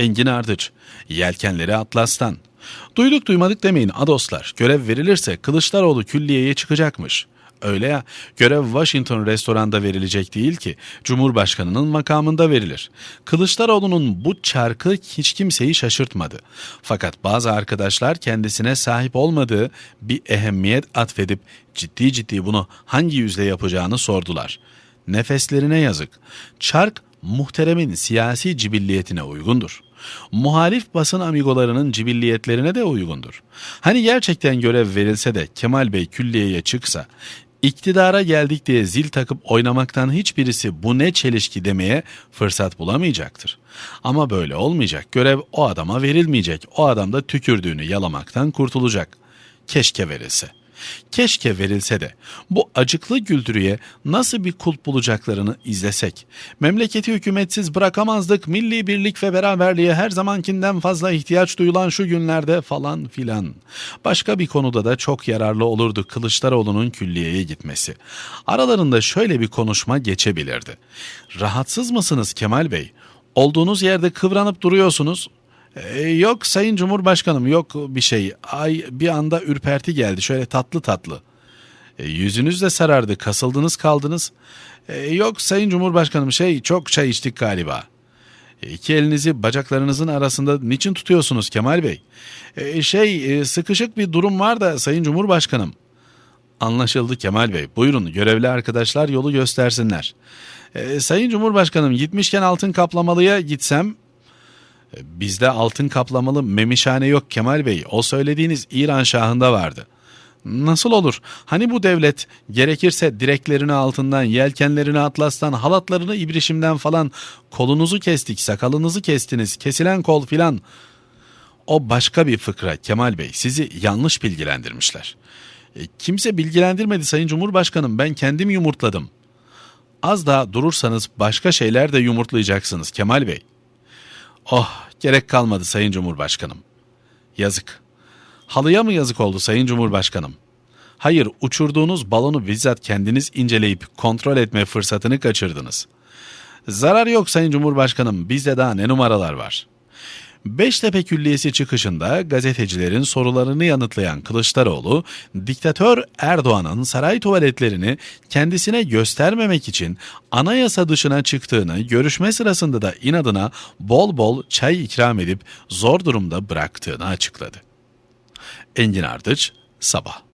Engin Ardıç, yelkenleri Atlas'tan. Duyduk duymadık demeyin adoslar. Görev verilirse Kılıçdaroğlu külliyeye çıkacakmış. Öyle ya, görev Washington restoranda verilecek değil ki, Cumhurbaşkanının makamında verilir. Kılıçdaroğlu'nun bu çarkı hiç kimseyi şaşırtmadı. Fakat bazı arkadaşlar kendisine sahip olmadığı bir ehemmiyet atfedip ciddi ciddi bunu hangi yüzle yapacağını sordular. Nefeslerine yazık. Çark muhteremin siyasi cibilliyetine uygundur. Muhalif basın amigolarının cibilliyetlerine de uygundur. Hani gerçekten görev verilse de Kemal Bey külliyeye çıksa, iktidara geldik diye zil takıp oynamaktan hiçbirisi bu ne çelişki demeye fırsat bulamayacaktır. Ama böyle olmayacak. Görev o adama verilmeyecek. O adam da tükürdüğünü yalamaktan kurtulacak. Keşke verilse. Keşke verilse de bu acıklı güldürüye nasıl bir kulp bulacaklarını izlesek. Memleketi hükümetsiz bırakamazdık, milli birlik ve beraberliğe her zamankinden fazla ihtiyaç duyulan şu günlerde falan filan. Başka bir konuda da çok yararlı olurdu Kılıçdaroğlu'nun külliyeye gitmesi. Aralarında şöyle bir konuşma geçebilirdi. Rahatsız mısınız Kemal Bey? Olduğunuz yerde kıvranıp duruyorsunuz. Ee, yok Sayın Cumhurbaşkanım yok bir şey. Ay bir anda ürperti geldi şöyle tatlı tatlı. E, yüzünüz de sarardı kasıldınız kaldınız. E, yok Sayın Cumhurbaşkanım şey çok çay içtik galiba. E, iki elinizi bacaklarınızın arasında niçin tutuyorsunuz Kemal Bey? Şey e, sıkışık bir durum var da Sayın Cumhurbaşkanım. Anlaşıldı Kemal Bey. Buyurun görevli arkadaşlar yolu göstersinler. E, Sayın Cumhurbaşkanım gitmişken altın kaplamalıya gitsem Bizde altın kaplamalı memişhane yok Kemal Bey. O söylediğiniz İran şahında vardı. Nasıl olur? Hani bu devlet gerekirse direklerini altından, yelkenlerini atlastan, halatlarını ibrişimden falan kolunuzu kestik, sakalınızı kestiniz, kesilen kol filan. O başka bir fıkra Kemal Bey. Sizi yanlış bilgilendirmişler. E, kimse bilgilendirmedi Sayın Cumhurbaşkanım. Ben kendim yumurtladım. Az daha durursanız başka şeyler de yumurtlayacaksınız Kemal Bey. Oh gerek kalmadı Sayın Cumhurbaşkanım. Yazık. Halıya mı yazık oldu Sayın Cumhurbaşkanım? Hayır uçurduğunuz balonu bizzat kendiniz inceleyip kontrol etme fırsatını kaçırdınız. Zarar yok Sayın Cumhurbaşkanım bizde daha ne numaralar var. Beştepe Külliyesi çıkışında gazetecilerin sorularını yanıtlayan Kılıçdaroğlu, diktatör Erdoğan'ın saray tuvaletlerini kendisine göstermemek için anayasa dışına çıktığını görüşme sırasında da inadına bol bol çay ikram edip zor durumda bıraktığını açıkladı. Engin Ardıç, Sabah